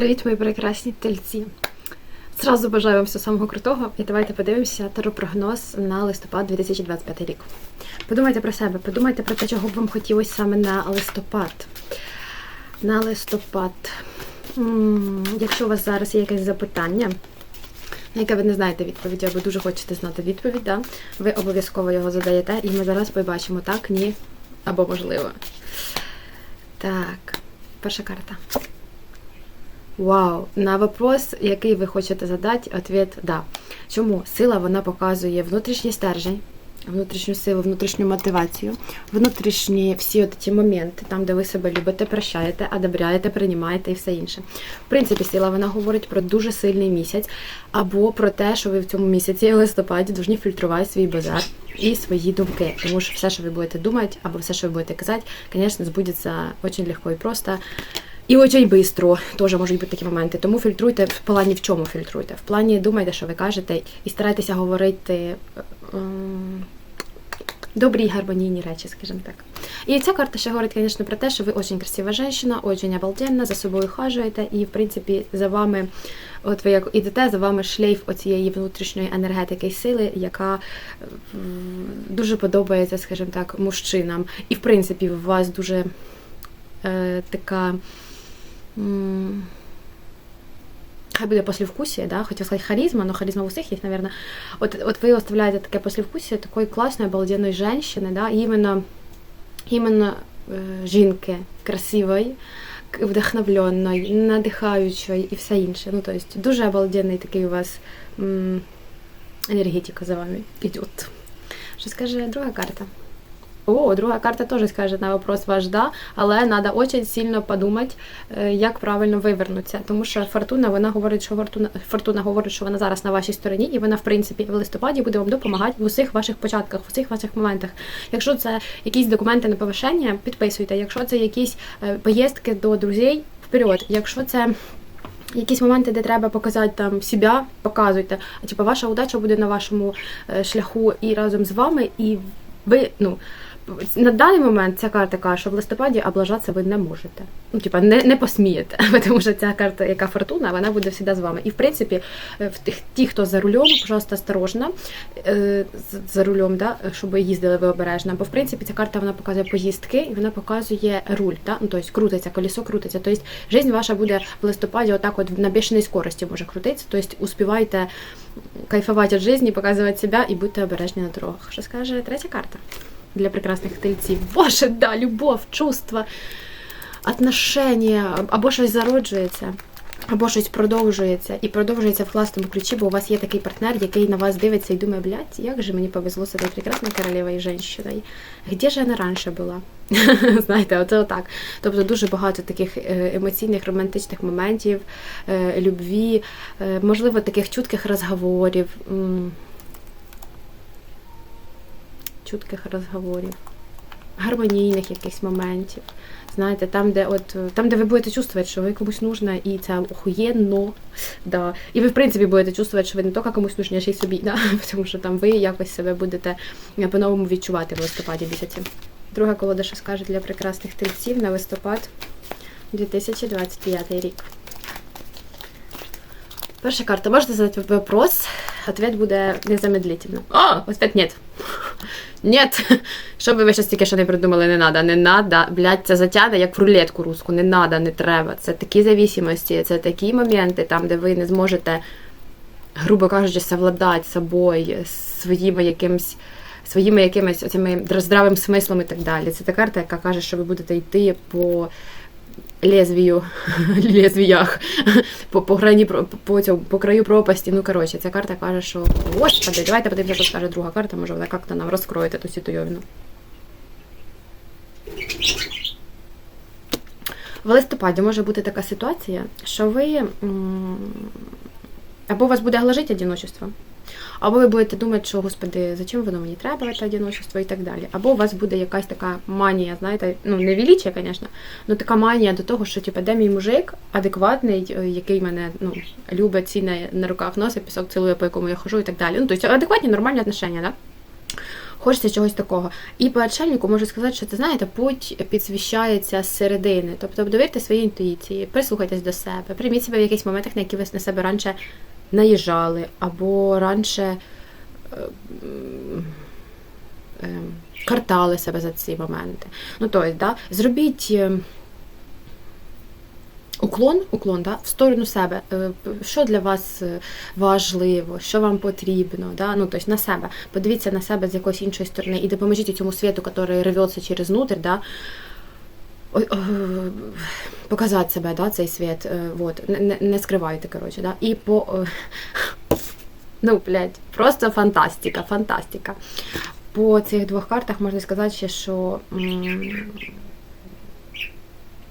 Привіт, мої прекрасні тельці. Зразу бажаю вам всього самого крутого і давайте подивимося теропрогноз на листопад 2025 рік. Подумайте про себе, подумайте про те, чого б вам хотілося саме на листопад. На листопад. Якщо у вас зараз є якесь запитання, на яке ви не знаєте відповіді, або дуже хочете знати відповідь, да? ви обов'язково його задаєте, і ми зараз побачимо так, ні, або можливо. Так, перша карта. Вау, на вопрос, який ви хочете задати, ответ да. Чому? Сила вона показує внутрішній стержень, внутрішню силу, внутрішню мотивацію, внутрішні всі от ті моменти, там, де ви себе любите, прощаєте, одобряєте, приймаєте і все інше. В принципі, сила вона говорить про дуже сильний місяць, або про те, що ви в цьому місяці листопаді повинні фільтрувати свій базар і свої думки. Тому що все, що ви будете думати, або все, що ви будете казати, звісно, збудеться дуже легко і просто. І очень бистро теж можуть бути такі моменти. Тому фільтруйте в плані в чому фільтруйте. В плані думайте, що ви кажете, і старайтеся говорити е, добрі гармонійні речі, скажімо так. І ця карта ще говорить, звісно, про те, що ви дуже красива жінка, дуже обалденна, за собою хажуєте, і в принципі за вами, от ви як ідете, за вами шлейф оцієї внутрішньої енергетики і сили, яка дуже подобається, скажімо так, мужчинам. І в принципі у вас дуже е, така. Хай буде послевкусие, да, хотела сказать харизма, но харизма у всех есть, наверное. Вот, вот вы оставляете такое послевкусие такой классной, обалденной женщины, да, именно, именно е, жінки красивої, вдохновленної, надихаючої і все інше. Ну, то есть, дуже обалденний такий у вас м, енергетика за вами идет. Що скаже друга карта? О, друга карта теж скаже на вопрос ваш да, але треба дуже сильно подумати, е, як правильно вивернутися. Тому що фортуна вона говорить, що фортуна, фортуна говорить, що вона зараз на вашій стороні, і вона, в принципі, в листопаді буде вам допомагати в усіх ваших початках, в усіх ваших моментах. Якщо це якісь документи на повишення, підписуйте. Якщо це якісь е, поїздки до друзей, вперед. Якщо це Якісь моменти, де треба показати там себе, показуйте. А типу, ваша удача буде на вашому е, шляху і разом з вами, і ви, ну, на даний момент ця карта каже, що в листопаді облажатися ви не можете. Ну, типа, не, не посмієте, тому що ця карта, яка фортуна, вона буде завжди з вами. І в принципі, е, в тих, ті, хто за рулем, просто осторожно е, за рулем, да, щоб їздили ви обережно. Бо в принципі ця карта вона показує поїздки і вона показує руль, да? ну, тобто крутиться, колесо крутиться. Тобто життя ваша буде в листопаді отак от на бешеній скорості може крутитися. Тобто успівайте кайфувати від життя, показувати себе і будьте обережні на дорогах. Що скаже третя карта для прекрасних тельців? Боже, да, любов, чувства, отношення, або щось зароджується. Або щось продовжується і продовжується в класному ключі, бо у вас є такий партнер, який на вас дивиться і думає, блядь, як же мені повезло з цією прекрасною королевою жінкою. Де ж вона раніше була? Знаєте, оце отак. Тобто дуже багато таких е, емоційних, романтичних моментів, е, любві, е, можливо, таких чутких розговорів. Чутких розговорів, гармонійних якихось моментів. Знаєте, там, де от там, де ви будете чувствувати, що ви комусь нужна, і це охуєнно. Да. І ви, в принципі, будете чувствувати, що ви не тільки комусь нужні, а ще й собі, да? тому що там ви якось себе будете е, по-новому відчувати в листопаді місяці. Друга колода, що скаже для прекрасних тельців на листопад 2025 рік. Перша карта. Можете задати вопрос? Ответ буде незамедлительно. А, ответ нет. Нет. Що би ви щось тільки що не придумали, не надо, не надо. Блядь, це затягне, як в рулетку руску. Не надо, не треба. Це такі зависимості, це такі моменти, там, де ви не зможете, грубо кажучи, совладати собою, своїми якимсь. Своїми якимись оцими здравим смислом і так далі. Це та карта, яка каже, що ви будете йти по лезвію, лезвіях, по, по, грані, по, цьому, по краю пропасті. Ну, коротше, ця карта каже, що господи, давайте подивимося, що скаже друга карта, може вона як-то нам розкроє ту ситуйовину. В листопаді може бути така ситуація, що ви або вас буде гложити одиночество, або ви будете думати, що господи, зачем воно мені треба, це одиночество і так далі. Або у вас буде якась така манія, знаєте, ну не величия, звісно, ну така манія до того, що типу, де мій мужик адекватний, е, який мене ну, любить, ціна на руках носить, пісок цілує, по якому я хожу і так далі. Ну, тобто адекватні нормальні отношення, да? Хочеться чогось такого. І по отшельнику можу сказати, що це знаєте, путь підсвіщається з середини. Тобто довірте своїй інтуїції, прислухайтесь до себе, прийміть себе в якихось моментах, на які ви на себе раніше наїжджали, або раніше е, м, е, картали себе за ці моменти. Ну, тобто, да, зробіть. е, Уклон, уклон, да, в сторону себе. Е, Що для вас важливо, що вам потрібно, да? ну, тобто на себе. Подивіться на себе з якоїсь іншої сторони і допоможіть цьому світу, який рветься через внутрь, да? Показати себе, да, цей світ. е, Вот. Не, не, скривайте, коротше, да? І по. е, Ну, блядь, просто фантастика, фантастика. По цих двох картах можна сказати ще, що.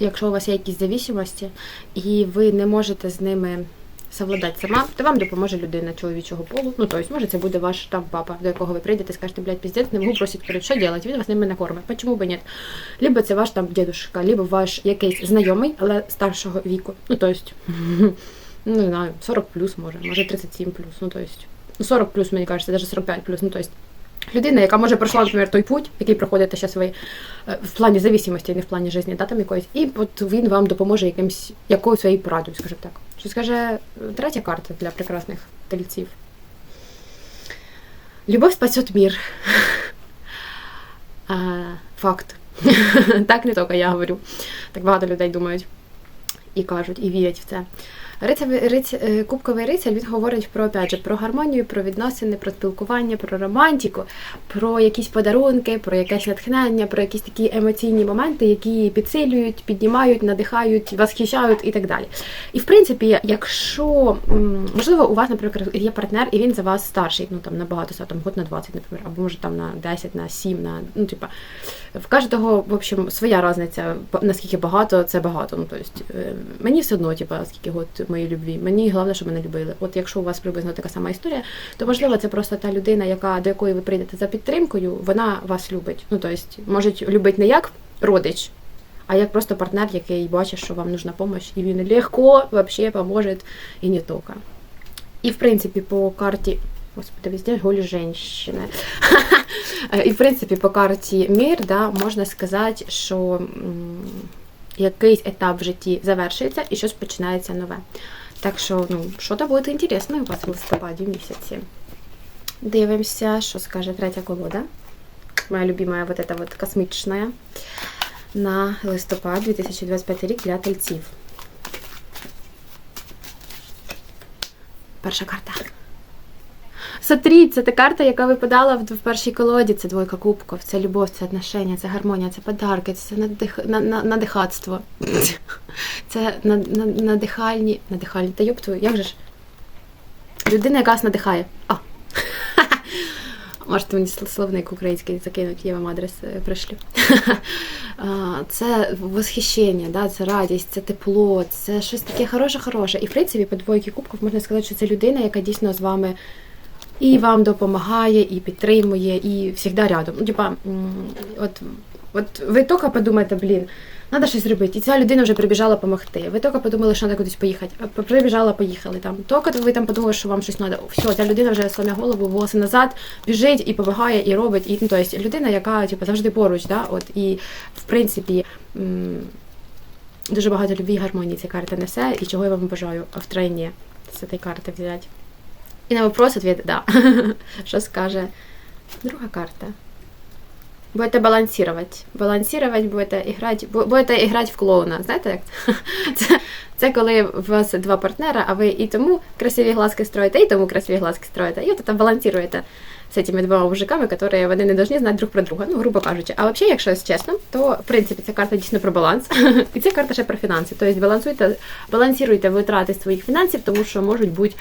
Якщо у вас є якісь зависимості, і ви не можете з ними совладати сама, то вам допоможе людина чоловічого полу. Ну, тобто, може, це буде ваш там папа, до якого ви прийдете, скажете, блядь, піздець, не можу просить перед, що робити? Він вас ними накормить. Почому би ні? Либо це ваш там дідушка, либо ваш якийсь знайомий, але старшого віку. Ну, тобто, ну, не знаю, 40 плюс може, може 37 плюс. Ну, тобто, ну, 40 плюс, мені кажеться, навіть 45 плюс. Ну, тобто, людина, яка може пройшла, наприклад, той путь, який проходите зараз ви е, в плані зависимості, не в плані життя, да, там якоїсь, і от він вам допоможе якимсь якоюсь своєю порадою, скажімо так. Що скаже е, третя карта для прекрасних тельців. Любов спасет мир. А, Факт. Так не тільки я говорю. Так багато людей думають і кажуть, і вірять в це. Рицевий риць, е, кубковий рицар він говорить про опять же, про гармонію, про відносини, про спілкування, про романтику, про якісь подарунки, про якесь натхнення, про якісь такі емоційні моменти, які підсилюють, піднімають, надихають, восхищають і так далі. І в принципі, якщо можливо, у вас, наприклад, є партнер, і він за вас старший, ну там набагато там год на 20, наприклад, або може там на 10, на 7, на ну типа в кожного, в общем, своя різниця, наскільки багато, це багато. Ну, тобто, мені все одно, типа, скільки год моєї любві. Мені головне, щоб мене любили. От якщо у вас приблизно така сама історія, то можливо це просто та людина, яка до якої ви прийдете за підтримкою, вона вас любить. Ну, тобто, може любить не як родич, а як просто партнер, який бачить, що вам нужна допомога, і він легко вообще поможе, і не тільки. І в принципі, по карті. Господи, везде голі женщини. І в принципі, по карті мір, да, можна сказати, що якийсь етап в житті завершується і щось починається нове. Так що, ну, що то буде інтересно у вас в листопаді місяці. Дивимося, що скаже третя колода. Моя любимая вот эта вот космічна на листопад 2025 рік для тельців. Перша карта. Смотри, це та карта, яка випадала в, першій колоді. Це двойка кубків, це любов, це отношення, це гармонія, це подарки, це надих, на, на, надихатство. Це на, на, надихальні. Надихальні. Та твою, як же ж? Людина, яка вас надихає. А. Можете мені словник український закинути, я вам адрес е, пришлю. Це восхищення, да, це радість, це тепло, це щось таке хороше-хороше. І в принципі, по двойки кубків можна сказати, що це людина, яка дійсно з вами і вам допомагає, і підтримує, і завжди рядом. Ну, типа, от, от ви тільки подумаєте, блін, треба щось зробити. І ця людина вже прибіжала допомогти. Ви тільки подумали, що треба кудись поїхати. а Прибіжала, поїхали там. Тільки ви там подумали, що вам щось треба. Все, ця людина вже сломя голову, волоси назад, біжить і побагає, і робить. І, ну, тобто, людина, яка типу, завжди поруч. Да? От, і, в принципі, дуже багато любві і гармонії ця карта несе, і чого я вам бажаю втройні з цієї карти взяти. І на вопрос ответ да. Що скаже друга карта? Будете балансувати. Балансувати будете іграти, будете іграти в клоуна. Знаєте як? Це, це коли у вас два партнера, а ви і тому красиві глазки строїте, і тому красиві глазки строїте. І от там балансуєте з цими двома мужиками, які вони не повинні знати друг про друга, ну, грубо кажучи. А взагалі, якщо чесно, то в принципі ця карта дійсно про баланс. І ця карта ще про фінанси. Тобто балансуйте, балансуйте витрати своїх фінансів, тому що можуть бути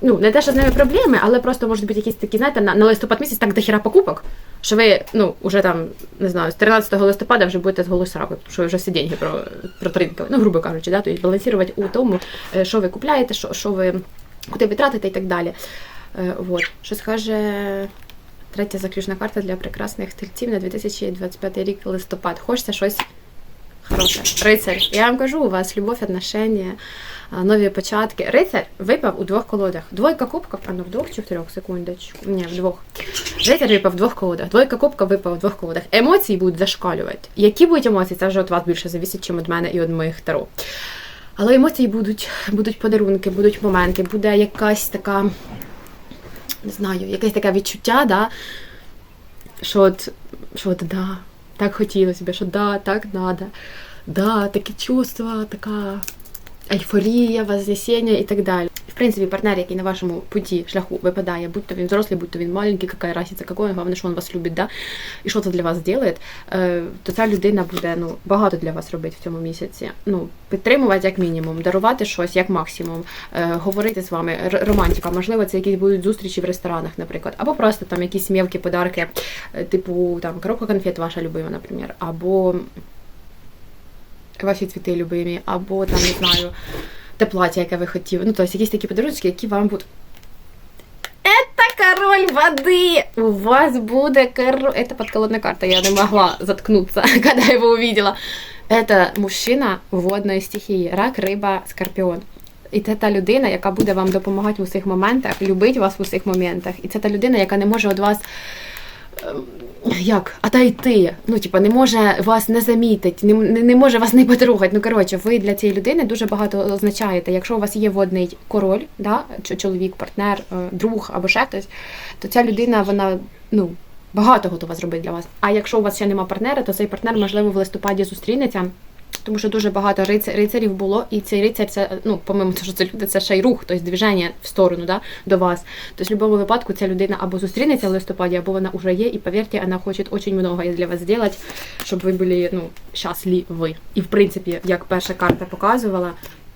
ну, не те, що з ними проблеми, але просто можуть бути якісь такі, знаєте, на, на листопад місяць так дохіра покупок, що ви, ну, уже там, не знаю, з 13 листопада вже будете з сракою, тому що ви вже всі деньги про, протринкали, ну, грубо кажучи, да, тобто балансувати у тому, е, що ви купляєте, що, що ви, куди ви тратите і так далі. Е, Вот. Що скаже третя заключна карта для прекрасних тельців на 2025 рік листопад. Хочеться щось Хороше. Рицарь. Я вам кажу, у вас любов, отношення, нові початки. Рицарь випав у двох колодах. Двойка кубків, а ну в двох чи в трьох секундочку. Ні, в двох. Рицарь випав в двох колодах. Двойка кубків випав в двох колодах. Емоції будуть зашкалювати. Які будуть емоції, це вже від вас більше завісить, чим від мене і від моїх таро. Але емоції будуть, будуть подарунки, будуть моменти, буде якась така, не знаю, якесь таке відчуття, да, що от, що от да, так хотілося б, що да, так надо, да, такі чувства, така ейфорія, вознесення і так далі. Принципі, партнер, який на вашому путі шляху випадає, будь то він взрослий, будь то він маленький, яка разниця, какой, головне, що він вас любить, да? і що це для вас робить, е, то ця людина буде ну, багато для вас робити в цьому місяці. Ну, підтримувати як мінімум, дарувати щось як максимум, е, говорити з вами, романтика, можливо, це якісь будуть зустрічі в ресторанах, наприклад, або просто там якісь мелкі подарки, е, типу там коробка конфет ваша любима, наприклад, або ваші цвіти любимі, або там, не знаю, те плаття, яке ви хотіли. Ну, тобто якісь такі подарунки, які вам будуть. Это король воды! У вас будет король... Это подколодная карта, я не могла заткнуться, когда его увидела. Это мужчина водної стихії, рак, риба, скорпіон. І це та людина, яка буде вам допомагати в усіх моментах, любить вас в усіх моментах. І це та людина, яка не може від вас ем, як отойти. Ну, типа, не може вас не замітити, не, не, не може вас не потрогати. Ну, коротше, ви для цієї людини дуже багато означаєте. Якщо у вас є водний король, да, чоловік, партнер, е, друг або ще хтось, то ця людина, вона, ну. Багато готова зробити для вас. А якщо у вас ще нема партнера, то цей партнер, можливо, в листопаді зустрінеться. Тому що дуже багато риц- рицарів було, і цей рицар це, ну, помимо того, що це люди, це ще й рух, тобто движення в сторону да, до вас. Тобто, в будь-якому випадку ця людина або зустрінеться в листопаді, або вона вже є, і повірте, вона хоче дуже багато для вас зробити, щоб ви були ну, щасливі. І в принципі, як перша карта показувала,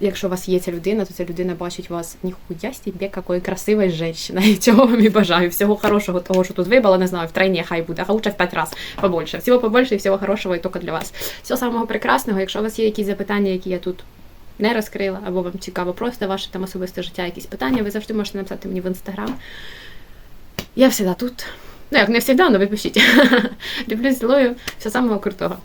якщо у вас є ця людина, то ця людина бачить вас ніхуя себе, якої красивої жінки. І цього вам і бажаю. Всього хорошого, того, що тут вибила, не знаю, втройні хай буде, а лучше в п'ять разів побольше. Всього побольше і всього хорошого і тільки для вас. Всього самого прекрасного. Якщо у вас є якісь запитання, які я тут не розкрила, або вам цікаво просто ваше там особисте життя, якісь питання, ви завжди можете написати мені в інстаграм. Я завжди тут. Ну, як не завжди, але ви пишіть. Люблю, цілую, всього самого крутого.